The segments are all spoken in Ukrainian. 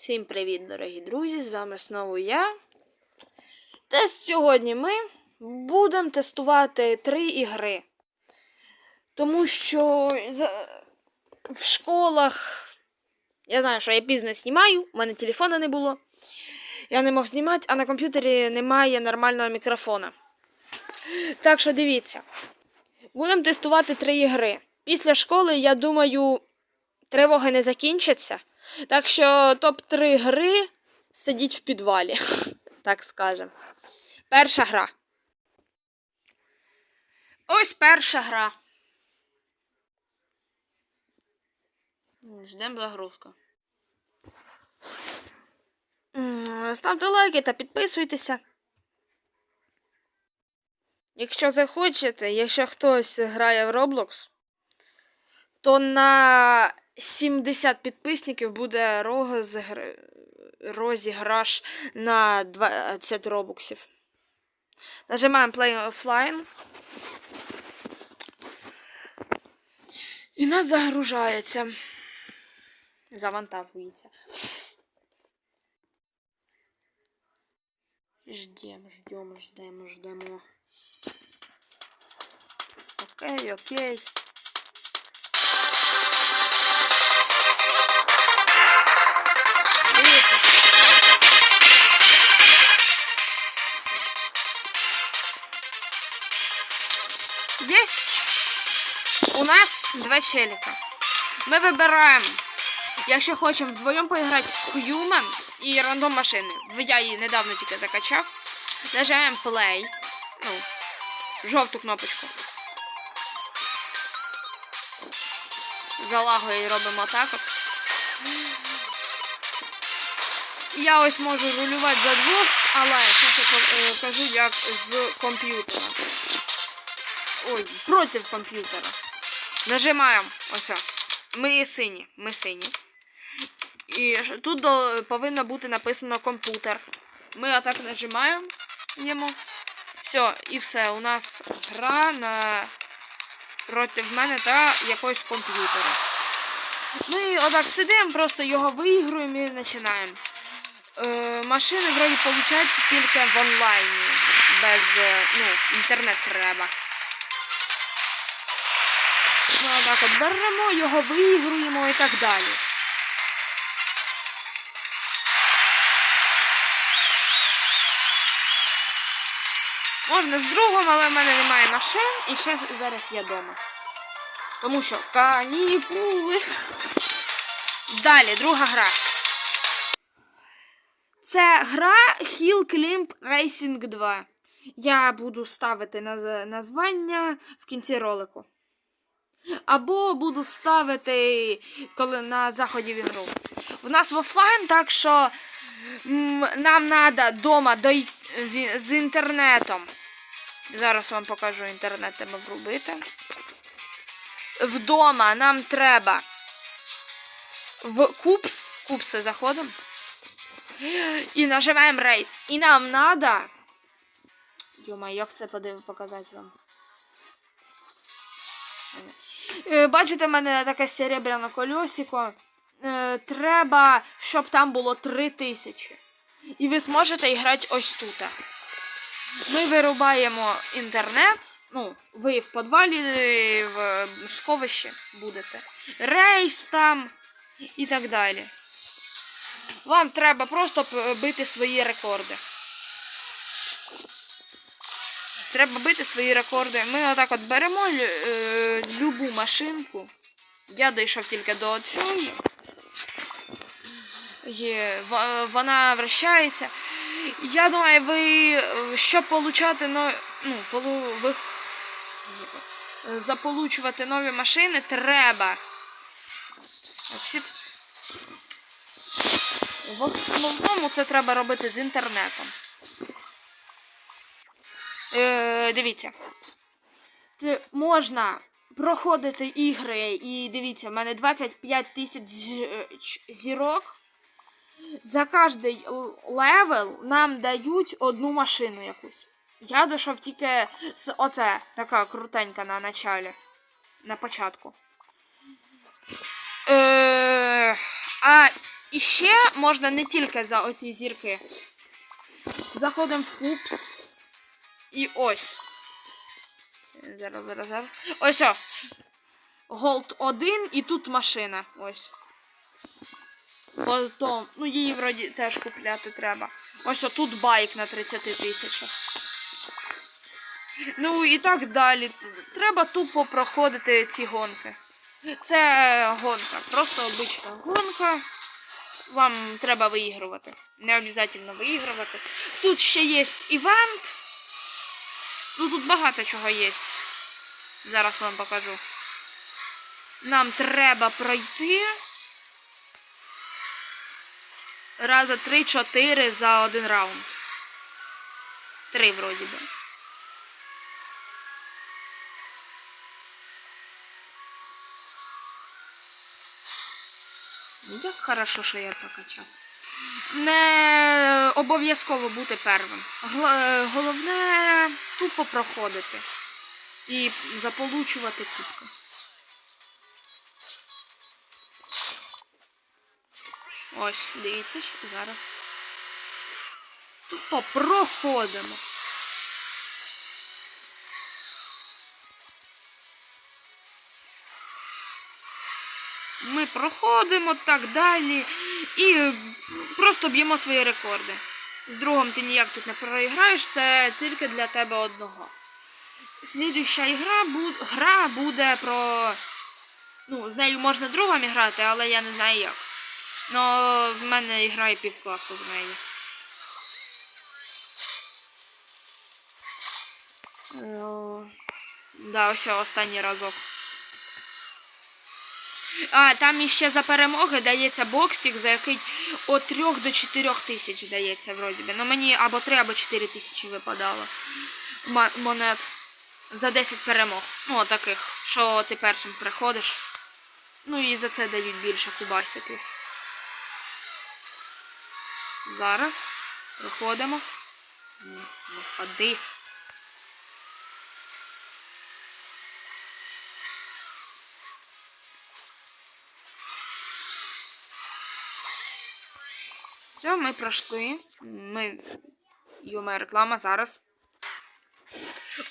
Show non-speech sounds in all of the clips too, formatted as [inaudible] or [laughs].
Всім привіт, дорогі друзі! З вами знову я. Та сьогодні ми будемо тестувати три ігри. Тому що в школах я знаю, що я пізно знімаю, у мене телефона не було. Я не мог знімати, а на комп'ютері немає нормального мікрофона. Так що дивіться. Будемо тестувати три ігри. Після школи, я думаю, тривоги не закінчаться. Так що топ-3 гри сидіть в підвалі, [laughs] так скажемо. Перша гра. Ось перша гра. Ждемо загрузку. Ставте лайки та підписуйтеся. Якщо захочете, якщо хтось грає в Roblox, то на 70 підписників буде розігр... розіграш на 20 робоксів. Нажимаємо Play Offline. І нас загружається. Завантажується. Ждем, ждем, ждемо, ждемо. Окей, окей. Есть у нас два челика. Ми вибираємо, якщо хочемо вдвоєм поіграти Human і рандом машини. Я її недавно тільки закачав. Нажимаємо Play. Ну, жовту кнопочку. Залагою і робимо так. Я ось можу рулювати за двох, але хочу е, кажу як з комп'ютера. Ой, проти комп'ютера. Нажимаємо ось. Ми сині. Ми сині. І тут повинно бути написано комп'ютер. Ми отак нажимаємо йому. Все, і все. У нас гра на проти мене та якогось комп'ютера. Ми отак сидимо, просто його виігруємо і починаємо. Е, машини вроді получаються тільки в онлайні. Без е, ну, інтернет треба. Ну, отак от беремо, його виігруємо і так далі. Можна з другом, але в мене немає машин, і ще зараз я вдома. Тому що канікули. Далі, друга гра. Це гра Hill Climb Racing 2. Я буду ставити наз- названня в кінці ролику. Або буду ставити коли на заході в ігру. В нас в офлайн, так що нам треба вдома з, з інтернетом. Зараз вам покажу інтернет треба врубити. Вдома нам треба в купс. Купси заходимо. І нажимаємо рейс. І нам треба. Йома, як це показати вам? Е, Бачите, в мене таке серебряне колесико. Е, Треба, щоб там було 3000. І ви зможете грати ось тут. Ми вирубаємо інтернет. Ну, ви в підвалі, в сховищі будете. Рейс там і так далі. Вам треба просто бити свої рекорди. Треба бити свої рекорди. Ми отак от беремо е, любу машинку. Я дійшов тільки до цієї. Є, вона вращається. Я думаю, ви, щоб получати но, ну, полу, ви, заполучувати нові машини, треба. В основному це треба робити з інтернетом. Е, дивіться. Це можна проходити ігри і дивіться, в мене 25 тисяч зірок. За кожний левел нам дають одну машину якусь. Я дійшов тільки з оце така крутенька на началі. На початку. Е, а ще можна не тільки за оці зірки. Заходимо в купс. І ось. Зараз, зараз, зараз. Ось о. Голд 1 і тут машина. Ось. Потім, ну її вроді теж купляти треба. Ось тут байк на 30 тисячах. Ну і так далі. Треба тупо проходити ці гонки. Це гонка, просто обична гонка. Вам треба виігрувати. Не обов'язково виігрувати. Тут ще є івент. Ну тут багато чого є. Зараз вам покажу. Нам треба пройти. Раза 3-4 за один раунд. Три вроді би. Ну, Як хорошо, що я прокачав. Не обов'язково бути первим. Е, Головне тупо проходити і заполучувати кубки. Ось, дивіться, зараз. Тупо проходимо. Ми проходимо так далі і просто б'ємо свої рекорди. З другом ти ніяк тут не проіграєш, це тільки для тебе одного. Слідуюча ігра бу- гра буде про. Ну, з нею можна другом грати, але я не знаю як. Ну, в мене грає півкласу з нею. Е, Да, ось останній разок. А, там іще за перемоги дається боксик, за який від 3 до 4 тисяч дається, вроді би. Ну мені або 3, або 4 тисячі випадало монет за 10 перемог. Ну, таких, що ти першим приходиш. Ну і за це дають більше кубасиків. Зараз проходимо. Ні, Все, ми пройшли. Ми. Йома реклама зараз.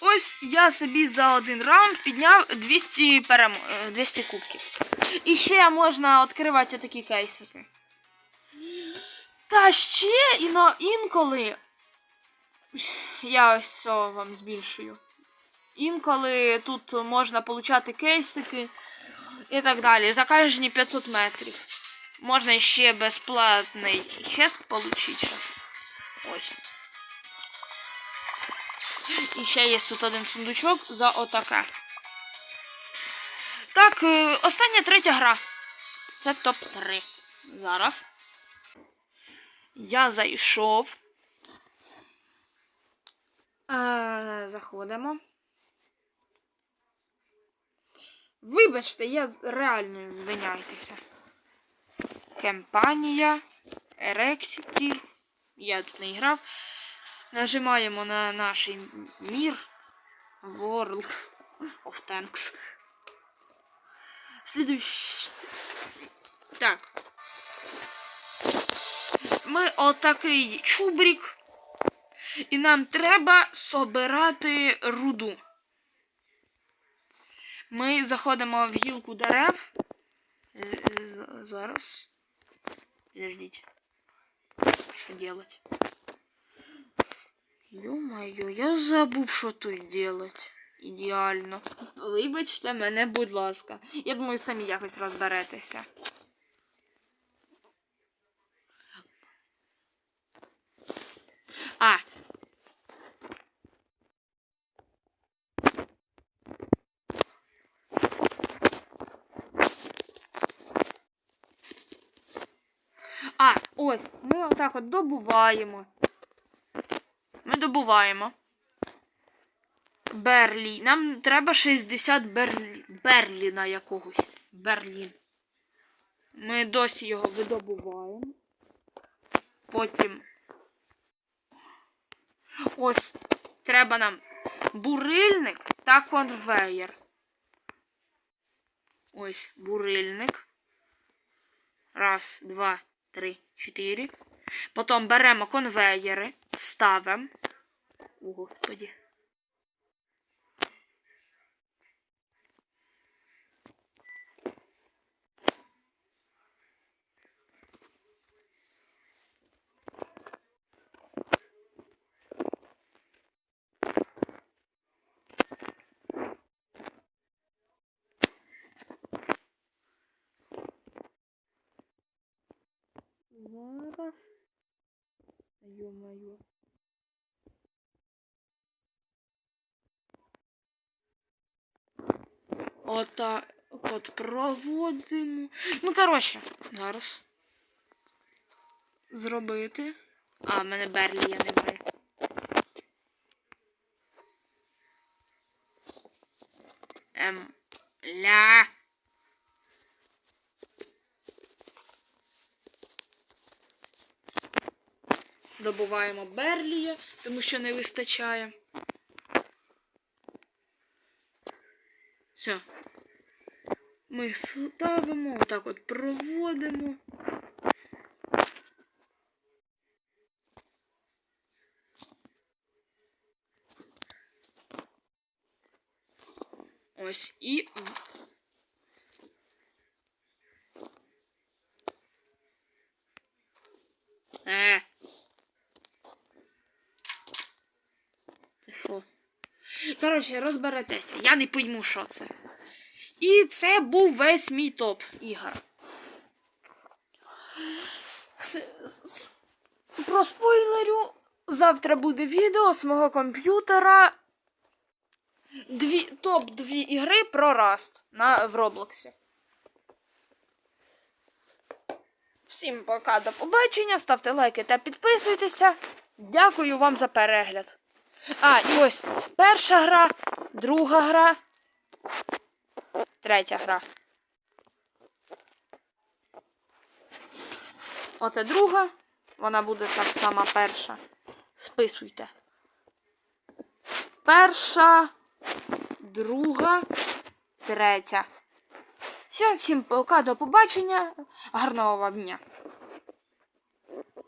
Ось я собі за один раунд підняв 200 перем... е, 200 кубків. І ще можна відкривати такі кейсики. Та ще іно... інколи. Я ось все вам збільшую. Інколи тут можна получати кейсики і так далі. За кожні 500 метрів. Можна ще безплатний чест получить. Ось. І ще є тут один сундучок за отаке. Так, е, остання третя гра. Це топ-3. Зараз. Я зайшов. Е, заходимо. Вибачте, я реально звиняйтеся. Компанія. Еректір. Я тут не грав. Нажимаємо на наш мір. World of Tanks. Слідуючий. Так. Ми отакий чубрик. І нам треба собирати руду. Ми заходимо в гілку дерев. Е, е, за- Зараз. Подождите. Что делать? Ё-моё, я забув, що тут делать. Ідеально. Вибачте мене, будь ласка. Я думаю, самі якось розберетеся. А. А, ось, ми отак от добуваємо. Ми добуваємо. Берлі. Нам треба 60 берлі... Берліна якогось. Берлін. Ми досі його видобуваємо. Потім. Ось. Треба нам бурильник та конвеєр. Ось бурильник. Раз, два, три, чотири. Потім беремо конвеєри, ставимо. О, господі. Зараз. Ё-моё. Отак от проводимо. Ну, коротше, зараз. Зробити. А, в мене Берлі я немає. Ем. Ля. Добуваємо Берлія, тому що не вистачає. Все. Ми ставимо, отак от проводимо. Ось і. Е. Ти що? Коротше, розберетеся. Я не пойму, що це. І це був весь мій топ ігор. Про спойлерю. Завтра буде відео з мого комп'ютера. Дві, топ 2 ігри про Rust на, в Роблоксі. Всім пока, до побачення. Ставте лайки та підписуйтеся. Дякую вам за перегляд. А, і ось перша гра, друга гра, третя гра. Оце друга. Вона буде так сама перша. Списуйте. Перша, друга, третя. Все, всім пока, до побачення. Гарного вам дня.